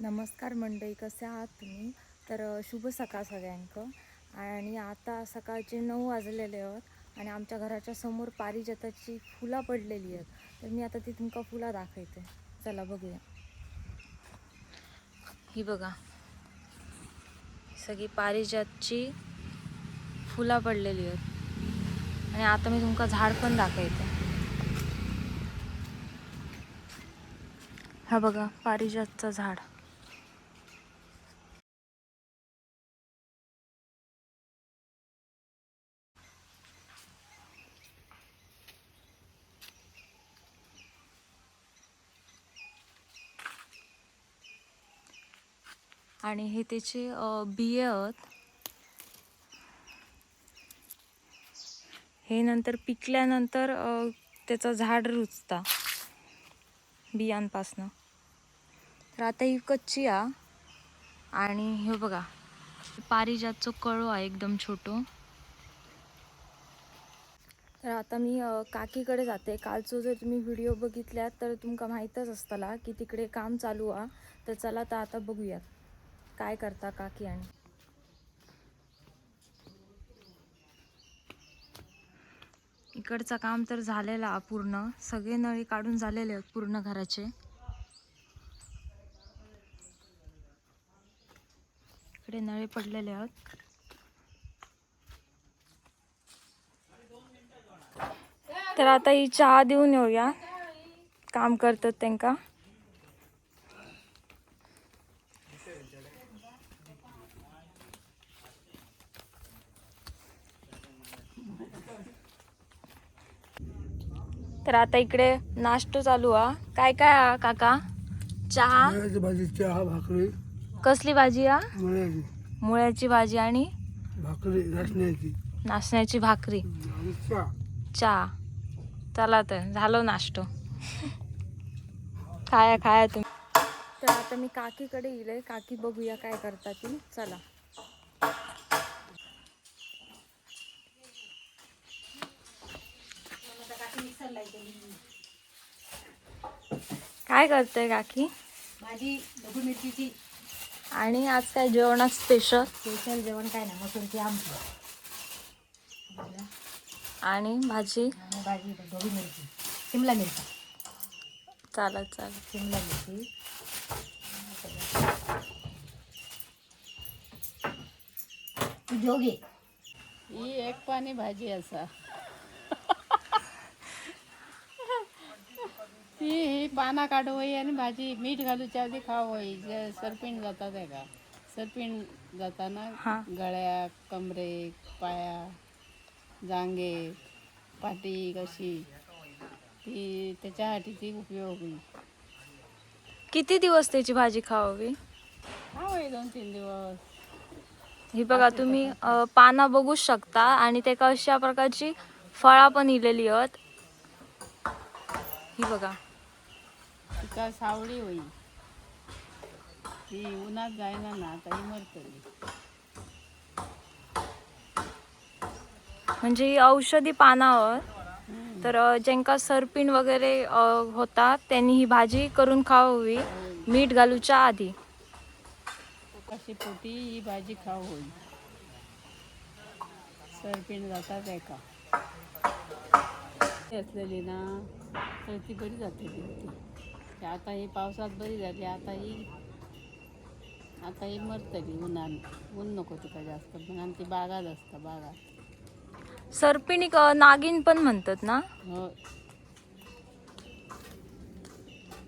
नमस्कार मंडळी कसे आहात तुम्ही? तर शुभ सकाळ सगळ्यांक आणि आता सकाळचे नऊ वाजलेले आहेत आणि आमच्या घराच्या समोर पारिजाताची फुलं पडलेली आहेत. तर मी आता ती तुमका फुलं दाखवते. चला बघूया. ही बघा. सगळी पारिजातची फुलं पडलेली आहेत. आणि आता मी तुमका झाड पण दाखवते. हा बघा पारिजातचं झाड. आणि हे त्याचे बिये आहेत. हे नंतर पिकल्यानंतर त्याचं झाड रुजता बियांपासनं. तर आता ही कच्ची आ. आणि हे बघा पारिजातचं कळो आहे एकदम छोटो. तर आता मी काकीकडे जाते. कालचो जर तुम्ही व्हिडिओ बघितल्यात तर तुमका माहीतच असतला की तिकडे काम चालू आ. तर चला तर आता बघूयात. काय करता काकी आणि? इकडचं काम तर झालेलं पूर्ण सगळे नळी काढून झालेले आहेत पूर्ण घराचे. इकडे नळे पडलेले आहेत. तर आता ही चहा देऊन येऊया. काम करतात त्यांका. तर आता इकडे नाश्तो चालू आ काय काय काका? चहा? भाजी चहा भाकरी. कसली भाजी आ मुळ्याची. भाजी आणि भाकरी रसण्याची नाचण्याची भाकरी. चहा. चला तर झालो नाश्तो. खाया खाया तुम्ही. तर आता मी काकीकडे येईल काकी बघूया काय करता ती. चला. काय करते काकी? भाजी ढबू मिरचीची. आणि आज काय जेवणात स्पेशल स्पेशल जेवण काय नाही मसूरची आमटी. आणि भाजी? आणि भाजी ढबू मिरची. शिमला मिरची. चालत चालत शिमला मिरची. जोगे. ही एक पाणी भाजी असा. ही ही पाना काढू होई आणि भाजी मीठ घालूच्या आधी होई. जे सरपिण जातात आहे का? सरपिण जाताना हा. गळ्या कमरे पाया जांगे पाठी कशी? ती त्याच्यासाठी ती उपयोग. होईल किती दिवस त्याची भाजी खावावी? हा होई दोन तीन दिवस. ही बघा तुम्ही अ, पानं बघू शकता आणि ते अशा प्रकारची फळा पण इलेली आहेत. ही बघा. तिका सावळी होई? ती उन्हात जायना ना आता ही मरतली म्हणजे ही औषधी पानावर तर ज्यांका सरपीण वगैरे अ, होता त्यांनी ही भाजी करून खावावी मीठ घालूच्या आधी. कशी पोटी ही भाजी खाऊ होईल सरपीण जातात एका. असलेली ना तर ती बरी जाते ती आता ही पावसात बरी झाली आता ही आता ही मरतली उन्हान ऊन नको तिका जास्त पण आणि ती बागात असतं बागात. सरपिणीक अ, नागिन पण म्हणतात ना? हो.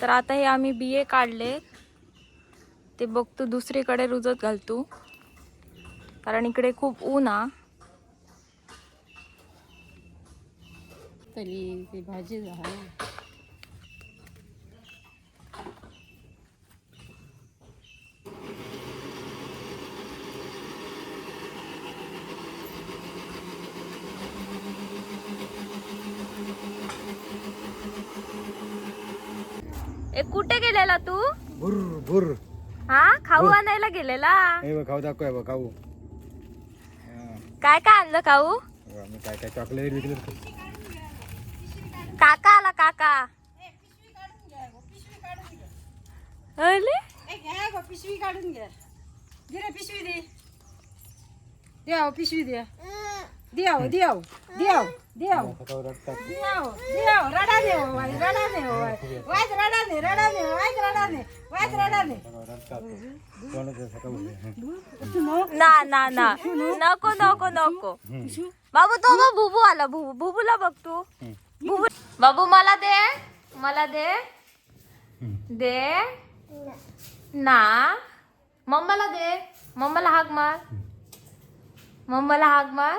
तर आता हे आम्ही बिये काढले. ते बघतो दुसरीकडे रुजत घालतो कारण इकडे खूप ऊन हा तरी ती भाजी झाली ए कुठे गेलेला तू भुर. हा? खाऊ आणायला गेलेला? हे बघ खाऊ दाखव बघ खाऊ. काय काय आणलं खाऊ? मी काय काय चॉकलेट विकले काका आला काका. अरे पिशवी काढून घ्या दे पिशवी दे. पिशवी द्या द्याव द्याव सकाळ रडतात. द्याव द्याव रडा दे हो रडा हो वाय वायच रडा दे रडा दे वायच रडा दे वायच रडा रडतात. कोणाचं सकाळ उठले. ना ना ना. नको नको नको. बाबू तो बघ बुबू आला. बुबू बुबूला बघ तू. बुबू बाबू मला दे. मला दे. दे. ना. मम्माला दे. मम्माला हाक मार. मम्माला हाक मार.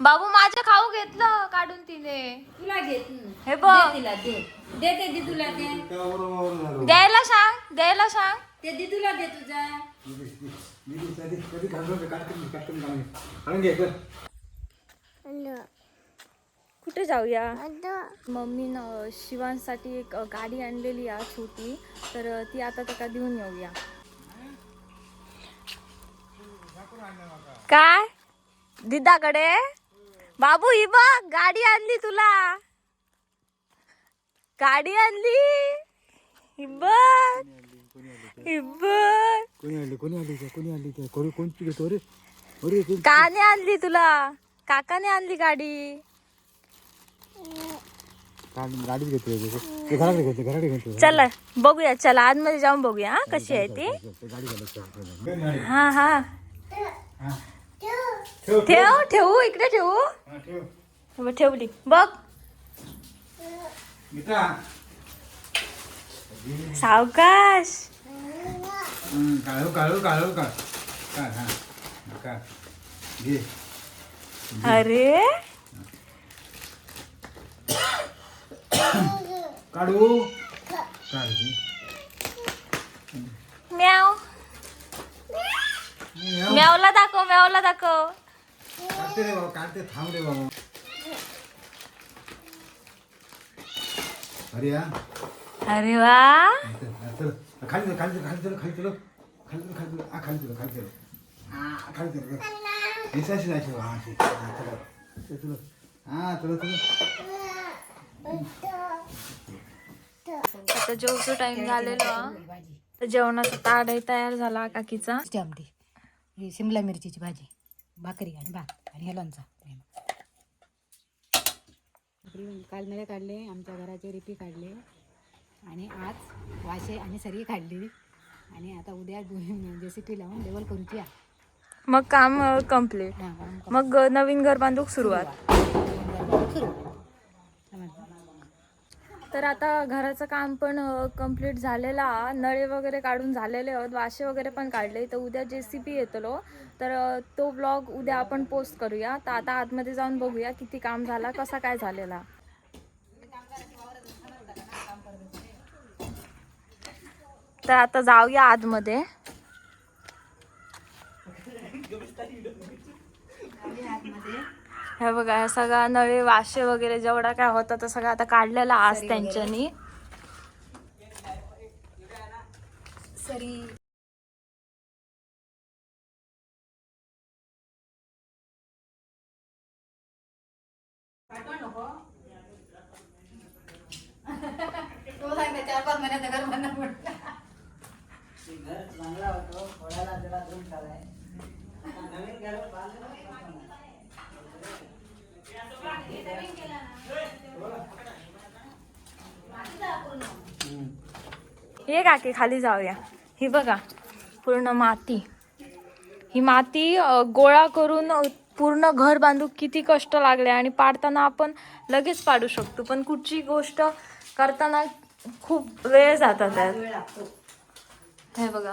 बाबू माझं खाऊ घेतलं काढून तिने. तुला घेत हे बघ. तिला दे. दे ते दे तुला दे त्याबरोबर झालो द्यायला सांग द्यायला सांग. ते दे तुला दे तुझा. इली कधी कधी घालतो काढून काढून काढून काढून घे कर कुठे जाऊया मम्मीनं शिवांसाठी एक गाडी आणलेली आहे छोटी. तर ती आता त्याला देऊन येऊया. काय? दिदाकडे? बाबू ही बघ गाडी आणली तुला. गाडी आणली. ही बघ. ही बघ. कोणी आली कोणी आली कोणी आली ते कोणी कोणती घेतो रे? अरे ते काने आणली तुला. काकाने आणली गाडी. गाडी- गाडीच घेतोय ते. ते घराकडे घेतो घराकडे घेतो चला बघूया चला आतमध्ये जाऊन बघूया हा, कशी आहे ती. ते गाडी घालत हा. हा. ठेव ठेव. इकडे ठेवू. हा, ठेव. ठेवली. बघ. गीता. सावकाश. हं, काढू काढू काढू काढ. काढ हा. काढ. घे. अरे. काढू. काढ घे. म्याव. म्यावला दाखव म्यावला दाखव. काढते रे बाबा काढते थांब रे बाबा. अरे या. अरे वा. चल खाली चल खाली चल खाली चल खाली चल. खाली चल खाली चल. हा खाली चल खाली चल. हा खाली चल निसाशी जायची हा अशी. हा, चला. चल, चल. हा चला चला. आता जेवतो टाइम झालेला तर जेवणाचा ताटही तयार झाला काकीचा. आमटी ही शिमला मिरचीची भाजी. भाकरी आणि भात आणि हे लोणचा. काल मेळे काढले आमच्या घराचे रिपी काढले आणि आज वाशे आणि सरी काढली. आणि आता उद्या जेसीपी लावून लेवल करूची. मग काम कंप्लीट काम मग नवीन घर बांधूक सुरुवात. सुरू तर आता घराचं काम पण कंप्लीट झालेला नळे वगैरे काढून झालेले आहेत. वाशे वगैरे पण काढले. तर उद्या जे सी पी येतलो. तर तो ब्लॉग उद्या आपण पोस्ट करूया. तर आता आतमध्ये जाऊन बघूया किती काम झाला कसा काय झालेला. तर आता जाऊया आतमध्ये. हे बघा हे सगळा नळे वाशे वगैरे जेवढा काय होता तर सगळं आता काढलेला आज त्यांच्यानी. सरी. तो ये काकी खाली जाऊया. ही बघा पूर्ण माती. ही माती गोळा करून पूर्ण घर बांधू किती कष्ट लागले आणि पाडताना आपण लगेच पाडू शकतो. पण कुठची गोष्ट करताना खूप वेळ जातात. त्यात हे बघा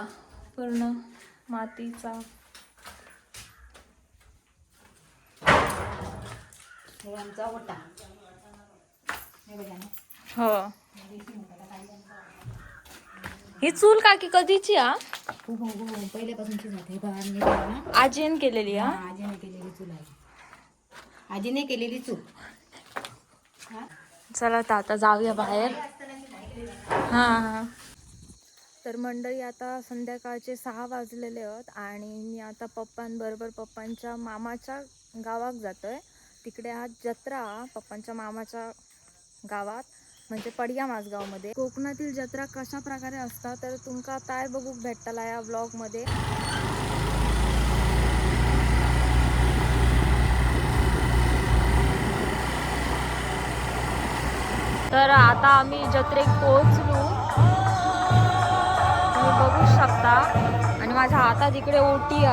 पूर्ण मातीचा. हे. हे हो ही चूल काकी कधीची हा? खूप खूप पहिल्यापासूनची जाते हे बघा ना. आजीन केलेली हा? आजीने केलेली चूल आहे. आजीने केलेली चूल. हा? चला तर आता जाऊया बाहेर. हां. तर मंडळी आता संध्याकाळचे सहा वाजलेले आहेत आणि मी आता पप्पांबरोबर पप्पांच्या मामाच्या गावात जातोय. तिकडे आज जत्रा पप्पांच्या मामाच्या गावात. म्हणजे पडिया माझगावमध्ये कोकणातील जत्रा कशा प्रकारे असतात तर तुमका काय बघूक भेटताला या ब्लॉगमध्ये तर आता आम्ही जत्रेक पोहोचलो. तुम्ही बघू शकता. आणि माझ्या हातात इकडे ओटी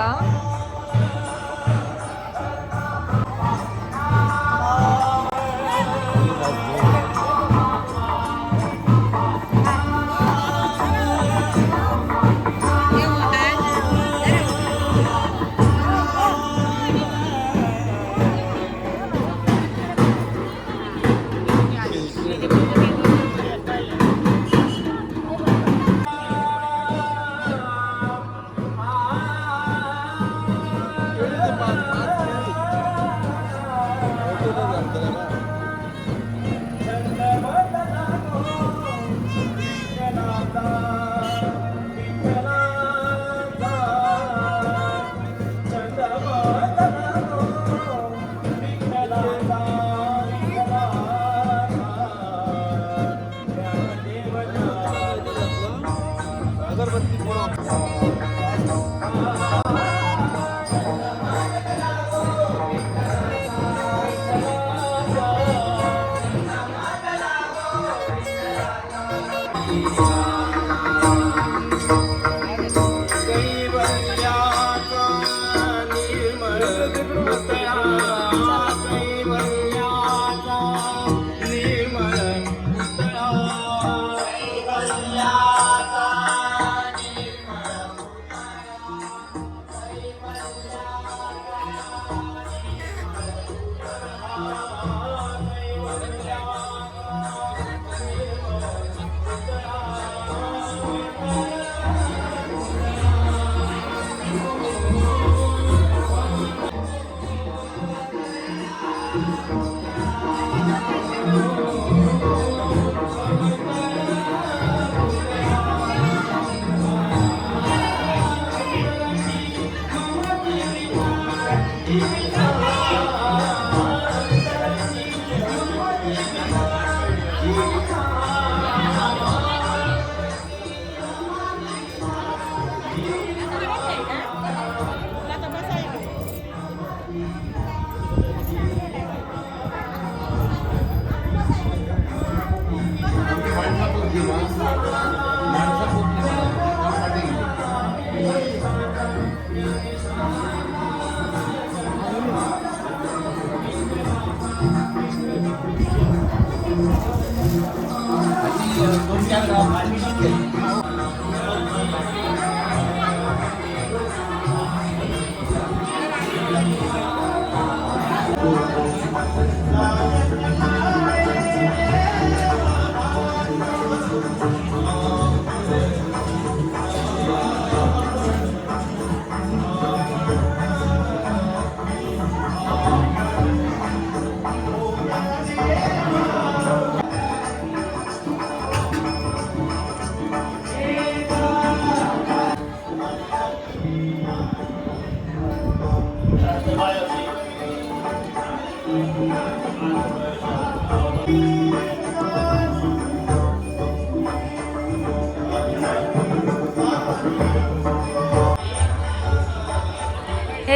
हा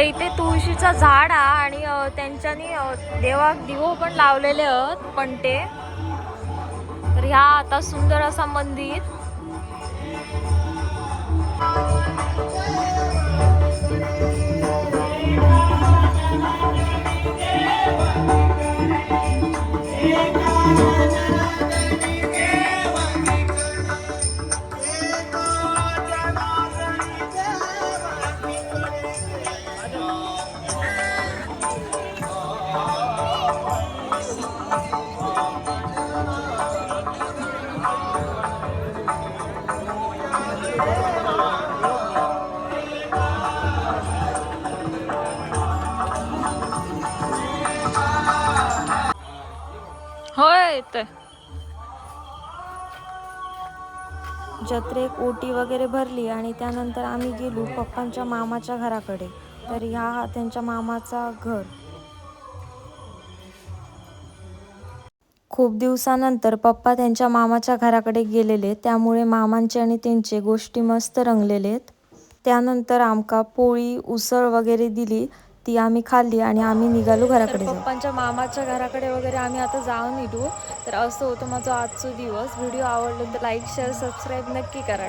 हे इथे तुळशीचं झाड आहे आणि अ, त्यांच्यानी देवा देवाक दिवो पण लावलेले आहेत पण ते तर ह्या आता सुंदर असा मंदिर. जत्रेक ओटी वगैरे भरली आणि त्यानंतर आम्ही गेलो पप्पांच्या मामाच्या घराकडे. तर ह्या त्यांच्या मामाचा घर. खूप दिवसानंतर पप्पा त्यांच्या मामाच्या घराकडे गेलेले. त्यामुळे मामांचे आणि त्यांचे गोष्टी मस्त रंगलेले आहेत त्यानंतर आमका पोळी उसळ वगैरे दिली. ती आम्ही खाल्ली आणि आम्ही निघालो घराकडे पप्पांच्या मामाच्या घराकडे वगैरे आम्ही आता जाऊन येतो तर असं होतं माझा आजचा दिवस. व्हिडिओ आवडला तर लाईक शेअर सबस्क्राईब नक्की करा.